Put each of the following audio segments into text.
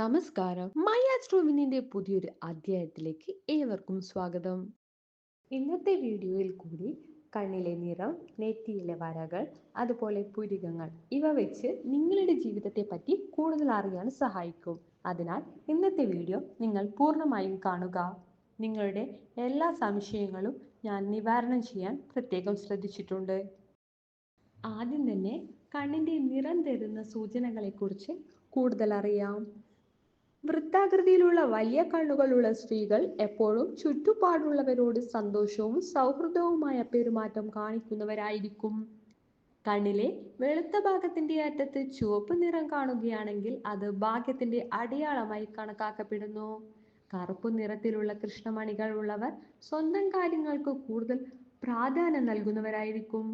നമസ്കാരം. മൈ ആസ്ട്രോവിനിന്റെ പുതിയൊരു അധ്യായത്തിലേക്ക് ഏവർക്കും സ്വാഗതം. ഇന്നത്തെ വീഡിയോയിൽ കൂടി കണ്ണിലെ നിറം നെറ്റിയിലെ വരകൾ അതുപോലെ പുരികങ്ങൾ ഇവ വെച്ച് നിങ്ങളുടെ ജീവിതത്തെ പറ്റി കൂടുതൽ അറിയാൻ സഹായിക്കും. അതിനാൽ ഇന്നത്തെ വീഡിയോ നിങ്ങൾ പൂർണമായും കാണുക. നിങ്ങളുടെ എല്ലാ സംശയങ്ങളും ഞാൻ നിവാരണം ചെയ്യാൻ പ്രത്യേകം ശ്രദ്ധിച്ചിട്ടുണ്ട്. ആദ്യം തന്നെ കണ്ണിന്റെ നിറം തരുന്ന സൂചനകളെക്കുറിച്ച് കൂടുതൽ അറിയാം. വൃത്താകൃതിയിലുള്ള വലിയ കണ്ണുകളുള്ള സ്ത്രീകൾ എപ്പോഴും ചുറ്റുപാടുള്ളവരോട് സന്തോഷവും സൗഹൃദവുമായ പെരുമാറ്റം കാണിക്കുന്നവരായിരിക്കും. കണ്ണിലെ വെളുത്ത ഭാഗത്തിന്റെ അറ്റത്ത് ചുവപ്പ് നിറം കാണുകയാണെങ്കിൽ അത് ഭാഗ്യത്തിന്റെ അടയാളമായി കണക്കാക്കപ്പെടുന്നു. കറുപ്പ് നിറത്തിലുള്ള കൃഷ്ണമണികൾ ഉള്ളവർ സ്വന്തം കാര്യങ്ങൾക്ക് കൂടുതൽ പ്രാധാന്യം നൽകുന്നവരായിരിക്കും.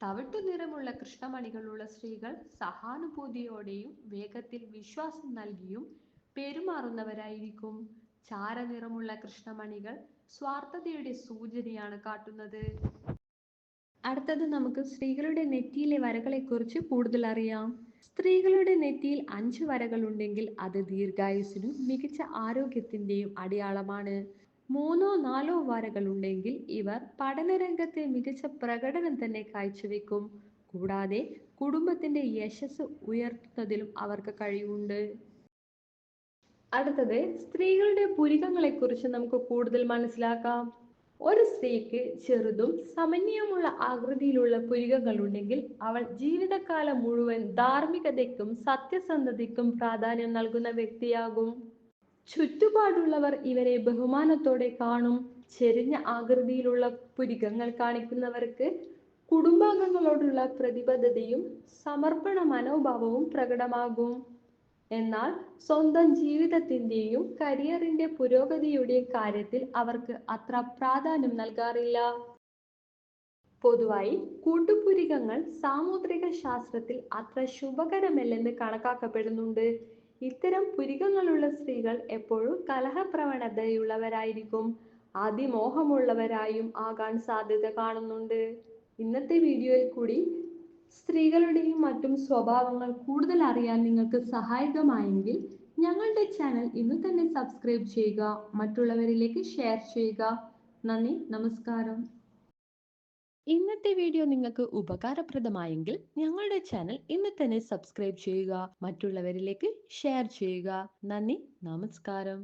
തവിട്ടു നിറമുള്ള കൃഷ്ണമണികളുള്ള സ്ത്രീകൾ സഹാനുഭൂതിയോടെയും വേഗത്തിൽ വിശ്വാസം നൽകിയും പെരുമാറുന്നവരായിരിക്കും. ചാരനിറമുള്ള കൃഷ്ണമണികൾ സ്വാർത്ഥതയുടെ സൂചനയാണ് കാട്ടുന്നത്. അടുത്തത് നമുക്ക് സ്ത്രീകളുടെ നെറ്റിയിലെ വരകളെ കുറിച്ച് കൂടുതൽ അറിയാം. സ്ത്രീകളുടെ നെറ്റിയിൽ അഞ്ച് വരകൾ ഉണ്ടെങ്കിൽ അത് ദീർഘായുസിനും മികച്ച ആരോഗ്യത്തിന്റെയും അടയാളമാണ്. മൂന്നോ നാലോ വരകൾ ഉണ്ടെങ്കിൽ ഇവർ പഠനരംഗത്തെ മികച്ച പ്രകടനം തന്നെ കാഴ്ചവെക്കും. കൂടാതെ കുടുംബത്തിന്റെ യശസ് ഉയർത്തുന്നതിലും അവർക്ക് കഴിവുണ്ട്. അടുത്തത് സ്ത്രീകളുടെ പുരികങ്ങളെ കുറിച്ച് നമുക്ക് കൂടുതൽ മനസ്സിലാക്കാം. ഒരു സ്ത്രീക്ക് ചെറുതും സമന്യമുള്ള ആകൃതിയിലുള്ള പുരികങ്ങൾ ഉണ്ടെങ്കിൽ അവൾ ജീവിതകാലം മുഴുവൻ ധാർമ്മികതയ്ക്കും സത്യസന്ധതയ്ക്കും പ്രാധാന്യം നൽകുന്ന വ്യക്തിയാകും. ചുറ്റുപാടുള്ളവർ ഇവരെ ബഹുമാനത്തോടെ കാണും. ചെരിഞ്ഞ ആകൃതിയിലുള്ള പുരികങ്ങൾ കാണിക്കുന്നവർക്ക് കുടുംബാംഗങ്ങളോടുള്ള പ്രതിബദ്ധതയും സമർപ്പണ മനോഭാവവും പ്രകടമാകും. എന്നാൽ സ്വന്തം ജീവിതത്തിന്റെയും കരിയറിന്റെ പുരോഗതിയുടെയും കാര്യത്തിൽ അവർക്ക് അത്ര പ്രാധാന്യം നൽകാറില്ല. പൊതുവായി കൂട്ടുപുരികങ്ങൾ സാമുദ്രിക ശാസ്ത്രത്തിൽ അത്ര ശുഭകരമല്ലെന്ന് കണക്കാക്കപ്പെടുന്നുണ്ട്. ഇത്തരം പുരികങ്ങളുള്ള സ്ത്രീകൾ എപ്പോഴും കലഹപ്രവണതയുള്ളവരായിരിക്കും. അതിമോഹമുള്ളവരായും ആകാൻ സാധ്യത കാണുന്നുണ്ട്. ഇന്നത്തെ വീഡിയോയിൽ കൂടി സ്ത്രീകളുടെയും മറ്റും സ്വഭാവങ്ങൾ കൂടുതൽ അറിയാൻ നിങ്ങൾക്ക് സഹായകമായെങ്കിൽ ഞങ്ങളുടെ ചാനൽ ഇന്ന് തന്നെ സബ്സ്ക്രൈബ് ചെയ്യുക മറ്റുള്ളവരിലേക്ക് ഷെയർ ചെയ്യുക. നന്ദി നമസ്കാരം. ഇന്നത്തെ വീഡിയോ നിങ്ങൾക്ക് ഉപകാരപ്രദമായെങ്കിൽ ഞങ്ങളുടെ ചാനൽ ഇന്ന് തന്നെ സബ്സ്ക്രൈബ് ചെയ്യുക മറ്റുള്ളവരിലേക്ക് ഷെയർ ചെയ്യുക. നന്ദി നമസ്കാരം.